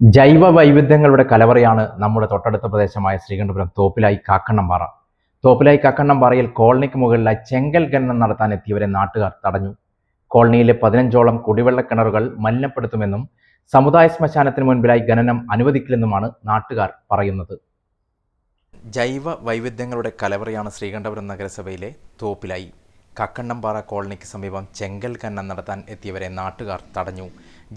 ജൈവ വൈവിധ്യങ്ങളുടെ കലവറയാണ് നമ്മുടെ തൊട്ടടുത്ത പ്രദേശമായ ശ്രീകണ്ഠപുരം തോപ്പിലായി കാക്കണ്ണംപാറ തോപ്പിലായി കാക്കണ്ണംപാറയിൽ കോളനിക്ക് മുകളിലായി ചെങ്കൽ ഖനനം നടത്താൻ എത്തിയവരെ നാട്ടുകാർ തടഞ്ഞു. കോളനിയിലെ പതിനഞ്ചോളം കുടിവെള്ള കിണറുകൾ മലിനപ്പെടുത്തുമെന്നും സമുദായ ശ്മശാനത്തിന് മുൻപിലായി ഖനനം അനുവദിക്കില്ലെന്നുമാണ് നാട്ടുകാർ പറയുന്നത്. ജൈവ വൈവിധ്യങ്ങളുടെ കലവറയാണ് ശ്രീകണ്ഠപുരം നഗരസഭയിലെ തോപ്പിലായി. കക്കണ്ണംപാറ കോളനിക്ക് സമീപം ചെങ്കൽ ഖനനം നടത്താൻ എത്തിയവരെ നാട്ടുകാർ തടഞ്ഞു.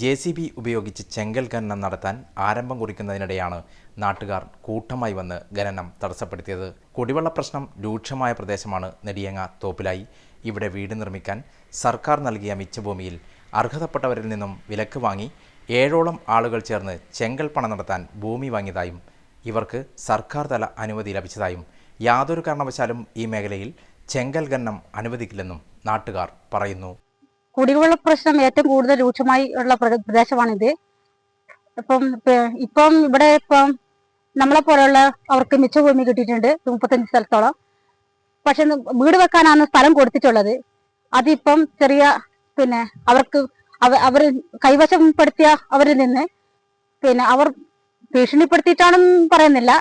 ജെ സി ബി ഉപയോഗിച്ച് ചെങ്കൽ ഖനനം നടത്താൻ ആരംഭം കുറിക്കുന്നതിനിടെയാണ് നാട്ടുകാർ കൂട്ടമായി വന്ന് ഖനനം തടസ്സപ്പെടുത്തിയത്. കുടിവെള്ള പ്രശ്നം രൂക്ഷമായ പ്രദേശമാണ് നെടിയങ്ങ തോപ്പിലായി. ഇവിടെ വീട് നിർമ്മിക്കാൻ സർക്കാർ നൽകിയ മിച്ചഭൂമിയിൽ അർഹതപ്പെട്ടവരിൽ നിന്നും വിലക്ക് വാങ്ങി ഏഴോളം ആളുകൾ ചേർന്ന് ചെങ്കൽ പണം നടത്താൻ ഭൂമി വാങ്ങിയതായും ഇവർക്ക് സർക്കാർ തല അനുമതി ലഭിച്ചതായും യാതൊരു കാരണവശാലും ഈ മേഖലയിൽ ചെങ്കൽ ഖനനം അനുവദിക്കില്ലെന്നും നാട്ടുകാർ പറയുന്നു. കുടിവെള്ള പ്രശ്നം ഏറ്റവും കൂടുതൽ രൂക്ഷമായി ഉള്ള പ്ര- പ്രദേശമാണിത്. ഇപ്പം ഇപ്പം ഇവിടെ ഇപ്പം നമ്മളെ പോലെയുള്ള അവർക്ക് മിച്ചഭൂമി കിട്ടിയിട്ടുണ്ട് ഒരു മുപ്പത്തഞ്ച് സ്ഥലത്തോളം. പക്ഷെ വീട് വെക്കാനാണ് സ്ഥലം കൊടുത്തിട്ടുള്ളത്. അതിപ്പം ചെറിയ പിന്നെ അവർക്ക് അവർ അവർ കൈവശപ്പെടുത്തിയ അവരിൽ നിന്ന് പിന്നെ അവർ ഭീഷണിപ്പെടുത്തിയിട്ടാണെന്ന് പറയുന്നില്ല.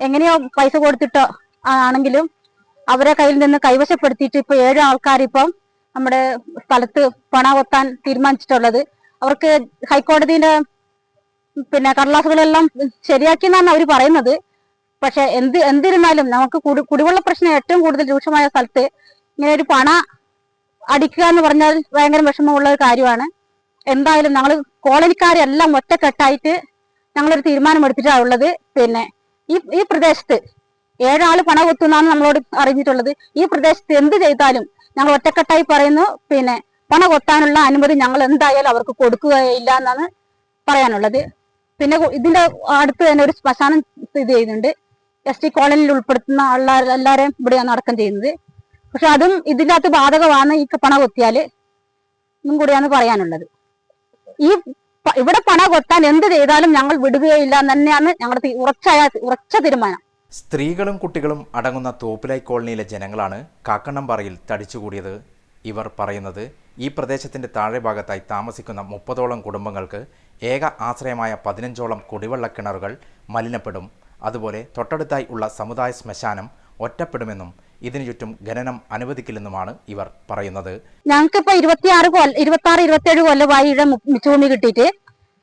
എങ്ങനെയോ പൈസ കൊടുത്തിട്ടോ ആണെങ്കിലും അവരെ കയ്യിൽ നിന്ന് കൈവശപ്പെടുത്തിയിട്ട് ഇപ്പൊ ഏഴ് ആൾക്കാർ ഇപ്പം നമ്മുടെ സ്ഥലത്ത് പണ കൊത്താൻ തീരുമാനിച്ചിട്ടുള്ളത്. അവർക്ക് ഹൈക്കോടതിയുടെ പിന്നെ കടലാസുകളെല്ലാം ശരിയാക്കി എന്നാണ് അവർ പറയുന്നത്. പക്ഷെ എന്ത് എന്തിരുന്നാലും നമുക്ക് കുടി കുടിവെള്ള പ്രശ്നം ഏറ്റവും കൂടുതൽ രൂക്ഷമായ സ്ഥലത്ത് ഇങ്ങനെ ഒരു പണ അടിക്കുക എന്ന് പറഞ്ഞാൽ ഭയങ്കര വിഷമമുള്ള ഒരു കാര്യമാണ്. എന്തായാലും ഞങ്ങൾ കോളനിക്കാരെല്ലാം ഒറ്റക്കെട്ടായിട്ട് ഞങ്ങളൊരു തീരുമാനം എടുത്തിട്ടാണ് ഉള്ളത്. പിന്നെ ഈ ഈ പ്രദേശത്ത് ഏഴാൾ പണ കൊത്തുന്നാണ് നമ്മളോട് അറിഞ്ഞിട്ടുള്ളത്. ഈ പ്രദേശത്ത് എന്ത് ചെയ്താലും ഞങ്ങൾ ഒറ്റക്കെട്ടായി പറയുന്നു. പിന്നെ പണ കൊത്താനുള്ള അനുമതി ഞങ്ങൾ എന്തായാലും അവർക്ക് കൊടുക്കുകയില്ല എന്നാണ് പറയാനുള്ളത്. പിന്നെ ഇതിന്റെ അടുത്ത് തന്നെ ഒരു ശ്മശാനം സ്ഥിതി ചെയ്യുന്നുണ്ട്. എസ് ടി കോളനിയിൽ ഉൾപ്പെടുത്തുന്ന ആൾക്കാർ എല്ലാവരെയും ഇവിടെയാണ് അടക്കം ചെയ്യുന്നത്. പക്ഷെ അതും ഇതിന്റെ അകത്ത് ബാധകമാണ് ഈ പണ കൊത്തിയാൽ ഇതും കൂടിയാണ് പറയാനുള്ളത്. ഈ ഇവിടെ പണ കൊത്താൻ എന്ത് ചെയ്താലും ഞങ്ങൾ വിടുകയില്ല എന്ന് തന്നെയാണ് ഞങ്ങളുടെ ഉറച്ച ഉറച്ചായ ഉറച്ച തീരുമാനം. സ്ത്രീകളും കുട്ടികളും അടങ്ങുന്ന തോപ്പിലായി കോളനിയിലെ ജനങ്ങളാണ് കാക്കണ്ണംപാറയിൽ തടിച്ചുകൂടിയത്. ഇവർ പറയുന്നത് ഈ പ്രദേശത്തിന്റെ താഴെ ഭാഗത്തായി താമസിക്കുന്ന മുപ്പതോളം കുടുംബങ്ങൾക്ക് ഏക ആശ്രയമായ പതിനഞ്ചോളം കുടിവെള്ള കിണറുകൾ മലിനപ്പെടും. അതുപോലെ തൊട്ടടുത്തായി ഉള്ള സമുദായ ശ്മശാനം ഒറ്റപ്പെടുമെന്നും ഇതിനു ചുറ്റും ഖനനം അനുവദിക്കില്ലെന്നുമാണ് ഇവർ പറയുന്നത്. ഞങ്ങൾക്കിപ്പോൾ ഇരുപത്തിയാറ് കൊല്ലം ഇരുപത്തി ആറ് ഇരുപത്തിയേഴ് കൊല്ലമായി ഇവിടെ വായിയുടെ മിച്ചഭൂമി കിട്ടിയിട്ട്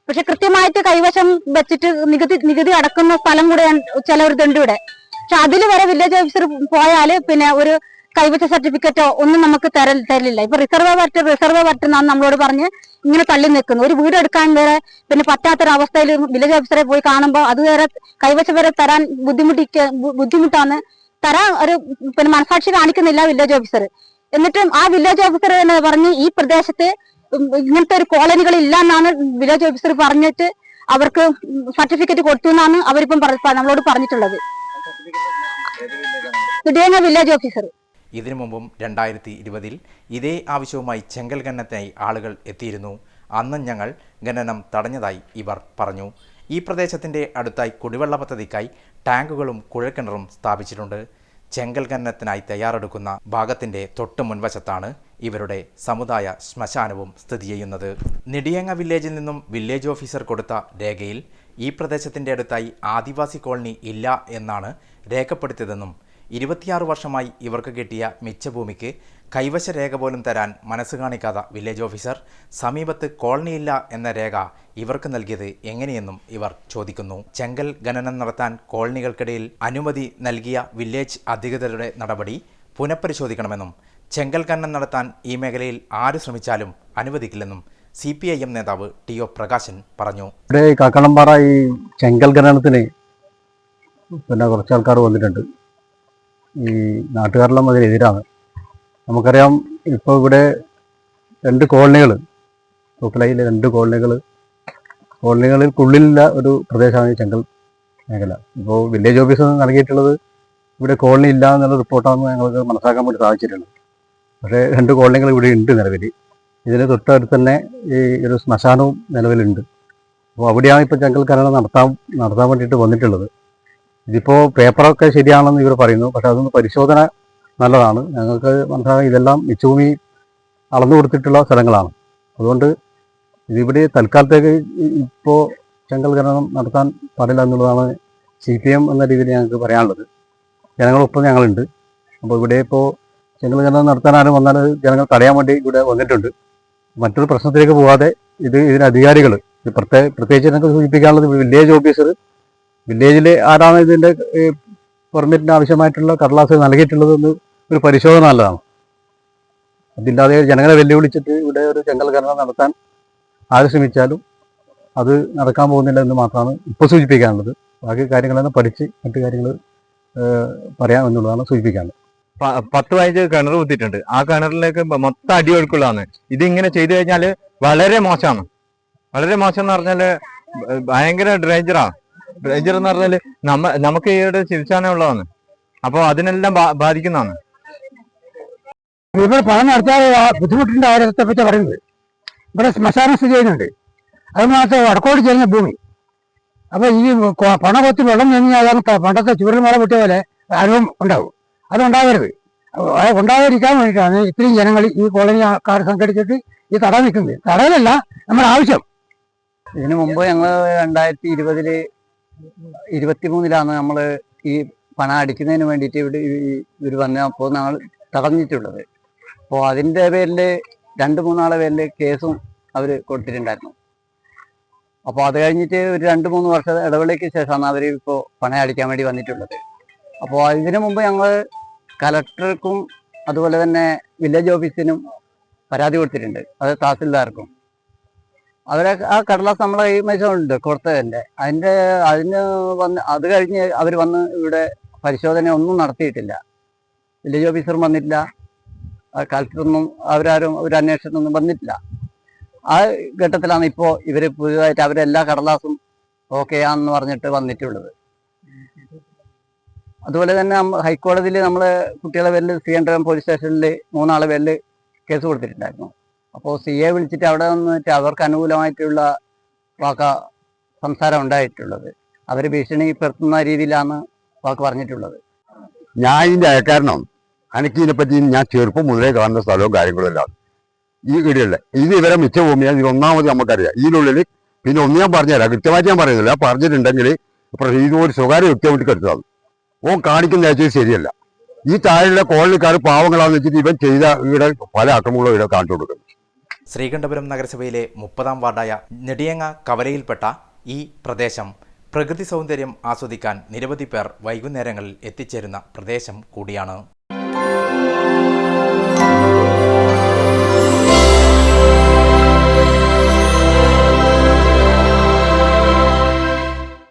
പക്ഷെ കൃത്യമായിട്ട് കൈവശം വെച്ചിട്ട് നികുതി നികുതി അടക്കുന്ന സ്ഥലം കൂടെ ചിലവരുതുണ്ട് ഇവിടെ. പക്ഷെ അതിൽ വരെ വില്ലേജ് ഓഫീസർ പോയാൽ പിന്നെ ഒരു കൈവശ സർട്ടിഫിക്കറ്റോ ഒന്നും നമുക്ക് തര തരില്ല. ഇപ്പൊ റിസർവ് വരട്ട് റിസർവ് എന്നാണ് നമ്മളോട് പറഞ്ഞ് ഇങ്ങനെ തള്ളി നിൽക്കുന്നു. ഒരു വീട് എടുക്കാൻ വരെ പിന്നെ പറ്റാത്തൊരവസ്ഥയിൽ വില്ലേജ് ഓഫീസറെ പോയി കാണുമ്പോൾ അത് വരെ കൈവശം വരെ തരാൻ ബുദ്ധിമുട്ടിക്ക ബുദ്ധിമുട്ടാണ്. തരാൻ ഒരു പിന്നെ മനസാക്ഷി കാണിക്കുന്നില്ല വില്ലേജ് ഓഫീസർ എന്നിട്ടും ആ വില്ലേജ് ഓഫീസർ തന്നെ പറഞ്ഞ് ഈ പ്രദേശത്ത് ഇങ്ങനത്തെ ഒരു കോളനികൾ ഇല്ല എന്നാണ് വില്ലേജ് ഓഫീസർ പറഞ്ഞിട്ട് അവർക്ക് സർട്ടിഫിക്കറ്റ് കൊടുത്തു എന്നാണ് അവരിപ്പം നമ്മളോട് പറഞ്ഞിട്ടുള്ളത്. Village officer? ഇതിനു മുമ്പും രണ്ടായിരത്തി ഇരുപതിൽ ഇതേ ആവശ്യവുമായി ചെങ്കൽ ഖനനത്തിനായി ആളുകൾ എത്തിയിരുന്നു. അന്നും ഞങ്ങൾ ഖനനം തടഞ്ഞതായി ഇവർ പറഞ്ഞു. ഈ പ്രദേശത്തിന്റെ അടുത്തായി കുടിവെള്ള പദ്ധതിക്കായി ടാങ്കുകളും കുഴൽക്കിണറും സ്ഥാപിച്ചിട്ടുണ്ട്. ചെങ്കൽ ഖനനത്തിനായി തയ്യാറെടുക്കുന്ന ഭാഗത്തിന്റെ തൊട്ട് മുൻവശത്താണ് ഇവരുടെ സമുദായ ശ്മശാനവും സ്ഥിതി ചെയ്യുന്നത്. നെടിയങ്ങ വില്ലേജിൽ നിന്നും വില്ലേജ് ഓഫീസർ കൊടുത്ത രേഖയിൽ ഈ പ്രദേശത്തിന്റെ അടുത്തായി ആദിവാസി കോളനി ഇല്ല എന്നാണ് രേഖപ്പെടുത്തിയതെന്നും ഇരുപത്തിയാറ് വർഷമായി ഇവർക്ക് കിട്ടിയ മിച്ചഭൂമിക്ക് കൈവശ രേഖ പോലും തരാൻ മനസ്സ് കാണിക്കാത്ത വില്ലേജ് ഓഫീസർ സമീപത്ത് കോളനിയില്ല എന്ന രേഖ ഇവർക്ക് നൽകിയത് എങ്ങനെയെന്നും ഇവർ ചോദിക്കുന്നു. ചെങ്കൽ ഖനനം നടത്താൻ കോളനികൾക്കിടയിൽ അനുമതി നൽകിയ വില്ലേജ് അധികൃതരുടെ നടപടി പുനഃപരിശോധിക്കണമെന്നും ചെങ്കൽ ഖനനം നടത്താൻ ഈ മേഖലയിൽ ആര് ശ്രമിച്ചാലും അനുവദിക്കില്ലെന്നും സി പി ഐ എം നേതാവ് ടി ഒ പ്രകാശൻ പറഞ്ഞു. ഇവിടെ കാക്കണംപാറ ഈ ചെങ്കൽ ഖനനത്തിന് പിന്നെ കുറച്ച് ആൾക്കാർ വന്നിട്ടുണ്ട്. ഈ നാട്ടുകാരെല്ലാം അതിനെതിരാണ്. നമുക്കറിയാം ഇപ്പോൾ ഇവിടെ രണ്ട് കോളനികൾ തോപ്പിലയിലെ രണ്ട് കോളനികൾ കോളനികൾക്കുള്ളിലുള്ള ഒരു പ്രദേശമാണ് ഈ ചെങ്കൽ മേഖല. ഇപ്പോൾ വില്ലേജ് ഓഫീസ് നൽകിയിട്ടുള്ളത് ഇവിടെ കോളനി ഇല്ല എന്നുള്ള റിപ്പോർട്ടാണെന്ന് ഞങ്ങൾക്ക് മനസ്സിലാക്കാൻ വേണ്ടി സാധിച്ചിട്ടുണ്ട്. പക്ഷേ രണ്ട് കോളനികൾ ഇവിടെ ഉണ്ട് നിലവിൽ. ഇതിന് തൊട്ടടുത്ത് തന്നെ ഈ ഒരു ശ്മശാനവും നിലവിലുണ്ട്. അപ്പോൾ അവിടെയാണ് ഇപ്പോൾ ജംഗൽ ഖനനം നടത്താൻ നടത്താൻ വേണ്ടിയിട്ട് വന്നിട്ടുള്ളത്. ഇതിപ്പോൾ പേപ്പറൊക്കെ ശരിയാണെന്ന് ഇവർ പറയുന്നു. പക്ഷേ അതൊന്ന് പരിശോധന നല്ലതാണ്. ഞങ്ങൾക്ക് മനസ്സിലാകാം ഇതെല്ലാം മിച്ചഭൂമി അളന്നു കൊടുത്തിട്ടുള്ള സ്ഥലങ്ങളാണ്. അതുകൊണ്ട് ഇതിവിടെ തൽക്കാലത്തേക്ക് ഇപ്പോൾ ചെങ്കൽ ഖനനം നടത്താൻ പാടില്ല എന്നുള്ളതാണ് സി പി എം എന്ന രീതിയിൽ ഞങ്ങൾക്ക് പറയാനുള്ളത്. ജനങ്ങളൊപ്പം ഞങ്ങളുണ്ട്. അപ്പോൾ ഇവിടെ ഇപ്പോൾ ഖനനം നടത്താൻ ആരും വന്നാൽ ജനങ്ങൾ തടയാൻ വേണ്ടി ഇവിടെ വന്നിട്ടുണ്ട്. മറ്റൊരു പ്രശ്നത്തിലേക്ക് പോകാതെ ഇത് ഇതിന് അധികാരികൾ പ്രത്യേക പ്രത്യേകിച്ച് ഞങ്ങൾക്ക് സൂചിപ്പിക്കാനുള്ളത് വില്ലേജ് ഓഫീസർ വില്ലേജിൽ ആരാണ് ഇതിന്റെ പെർമിറ്റിന് ആവശ്യമായിട്ടുള്ള കടലാസ് നൽകിയിട്ടുള്ളതെന്ന് ഒരു പരിശോധന നല്ലതാണ്. അതില്ലാതെ ജനങ്ങളെ വെല്ലുവിളിച്ചിട്ട് ഇവിടെ ഒരു ചെങ്കൽകരണം നടത്താൻ ആര് ശ്രമിച്ചാലും അത് നടക്കാൻ പോകുന്നില്ല എന്ന് മാത്രമാണ് ഇപ്പോൾ സൂചിപ്പിക്കാനുള്ളത്. ബാക്കി കാര്യങ്ങളെല്ലാം പഠിച്ച് മറ്റു കാര്യങ്ങൾ പറയാം എന്നുള്ളതാണ് സൂചിപ്പിക്കാനുള്ളത്. പത്ത് പതിനഞ്ച് കിണർ കുത്തിയിട്ടുണ്ട്. ആ കിണറിലേക്ക് മൊത്തം അടിയൊഴുക്കുള്ളതാണ് ഇതിങ്ങനെ ചെയ്തു കഴിഞ്ഞാൽ വളരെ മോശമാണ്. വളരെ മോശം എന്ന് പറഞ്ഞാൽ ഭയങ്കര ഡേഞ്ചറാണ് ഡേഞ്ചർ എന്ന് പറഞ്ഞാൽ നമ്മ നമുക്ക് ഈയുടെ ചികിത്സാനെ ഉള്ളതാണ്. അപ്പോൾ അതിനെല്ലാം ബാധിക്കുന്നതാണ്. ഇവിടെ പണം നടത്താൻ ബുദ്ധിമുട്ടിന്റെ കാര്യത്തെ പറ്റി പറയുന്നത്. ഇവിടെ ശ്മശാനം സ്ഥിതി ചെയ്യുന്നുണ്ട്. അത് മാത്രം വടക്കോട് ചെല്ലുന്ന ഭൂമി. അപ്പൊ ഈ കൊ- പണ കൊത്തി വെള്ളം നിന്നാൽ പണ്ടത്തെ ചൂരൽ മഴ പൊട്ടിയ പോലെ അനുഭവം ഉണ്ടാവും. അത് ഉണ്ടാവരുത് അത് ഉണ്ടാകാതിരിക്കാൻ വേണ്ടിയിട്ടാണ് ഇത്രയും ജനങ്ങൾ ഈ കോളനിക്കാർ സംഘടിച്ചിട്ട് ഈ തട നിൽക്കുന്നത്. തടയിലല്ല നമ്മുടെ ആവശ്യം. ഇതിനു മുമ്പ് ഞങ്ങൾ രണ്ടായിരത്തി ഇരുപതിൽ ഇരുപത്തിമൂന്നിലാണ് നമ്മൾ ഈ പണ അടിക്കുന്നതിന് വേണ്ടിയിട്ട് ഇവിടെ ഇവർ വന്നപ്പോൾ ഞങ്ങൾ തടഞ്ഞിട്ടുള്ളത്. അപ്പോൾ അതിന്റെ പേരിൽ രണ്ട് മൂന്നാളെ പേരിൽ കേസും അവർ കൊടുത്തിട്ടുണ്ടായിരുന്നു. അപ്പോൾ അത് കഴിഞ്ഞിട്ട് ഒരു രണ്ട് മൂന്ന് വർഷ ഇടവേളയ്ക്ക് ശേഷമാണ് അവർ ഇപ്പോൾ പണം അടിക്കാൻ വേണ്ടി വന്നിട്ടുള്ളത്. അപ്പോൾ ഇതിനു മുമ്പ് ഞങ്ങൾ കലക്ടർക്കും അതുപോലെ തന്നെ വില്ലേജ് ഓഫീസിനും പരാതി കൊടുത്തിട്ടുണ്ട്. അത് തഹസിൽദാർക്കും. അവരെ ആ കടലാസ് നമ്മളെ കൈവശമുണ്ട് കൊടുത്തതിന്റെ അതിന്റെ അതിന് വന്ന് അത് കഴിഞ്ഞ് അവർ വന്ന് ഇവിടെ പരിശോധന ഒന്നും നടത്തിയിട്ടില്ല. വില്ലേജ് ഓഫീസറും വന്നിട്ടില്ല. ആ കളക്ടറൊന്നും അവരാരും ഒരു അന്വേഷണമൊന്നും വന്നിട്ടില്ല. ആ ഘട്ടത്തിലാണ് ഇപ്പോൾ ഇവർ പുതിയതായിട്ട് അവരെല്ലാ കടലാസും ഓക്കെയാന്ന് പറഞ്ഞിട്ട് വന്നിട്ടുള്ളത്. അതുപോലെ തന്നെ ഹൈക്കോടതിയിൽ നമ്മൾ കുട്ടികളെ പേരിൽ എൻഡ്രം പോലീസ് സ്റ്റേഷനിൽ മൂന്നാളെ പേരിൽ കേസ് കൊടുത്തിട്ടുണ്ടായിരുന്നു. അപ്പോൾ സി എ വിളിച്ചിട്ട് അവിടെ വന്നിട്ട് അവർക്ക് അനുകൂലമായിട്ടുള്ള വാക്ക സംസാരം ഉണ്ടായിട്ടുള്ളത്. അവർ ഭീഷണിപ്പെടുത്തുന്ന രീതിയിലാണ് വാക്ക് പറഞ്ഞിട്ടുള്ളത്. ഞാൻ ഇതിന്റെ അയക്കാരനാണ് എനിക്ക് ഇതിനെപ്പറ്റി ഞാൻ ചെറുപ്പം മുതലേ കാണുന്ന സ്ഥലവും കാര്യങ്ങളും എല്ലാം. ഈ ഇടയിലെ ഇത് ഇവരെ മിച്ച ഭൂമിയാണ് ഇത് ഒന്നാമത് നമുക്കറിയാം. ഇതിനുള്ളിൽ പിന്നെ ഒന്ന് ഞാൻ പറഞ്ഞുതരാം. കൃത്യമായിട്ട് ഞാൻ പറയുന്നില്ല. പറഞ്ഞിട്ടുണ്ടെങ്കിൽ പക്ഷേ ഇത് ഒരു സ്വകാര്യ വ്യക്തിയെ വേണ്ടി കരുതാണ് ഓൻ കാണിക്കുന്ന വെച്ചാൽ ശരിയല്ല. ഈ താഴെയുള്ള കോളനിക്കാർ പാവങ്ങളാന്ന് വെച്ചിട്ട് ഇവൻ ചെയ്ത ഇവിടെ പല അക്രമങ്ങളും ഇവിടെ കാണിച്ചു കൊടുക്കുന്നു. ശ്രീകണ്ഠപുരം നഗരസഭയിലെ മുപ്പതാം വാർഡായ നെടിയങ്ങ കവലയിൽപ്പെട്ട ഈ പ്രദേശം പ്രകൃതി സൗന്ദര്യം ആസ്വദിക്കാൻ നിരവധി പേർ വൈകുന്നേരങ്ങളിൽ എത്തിച്ചേരുന്ന പ്രദേശം കൂടിയാണ്.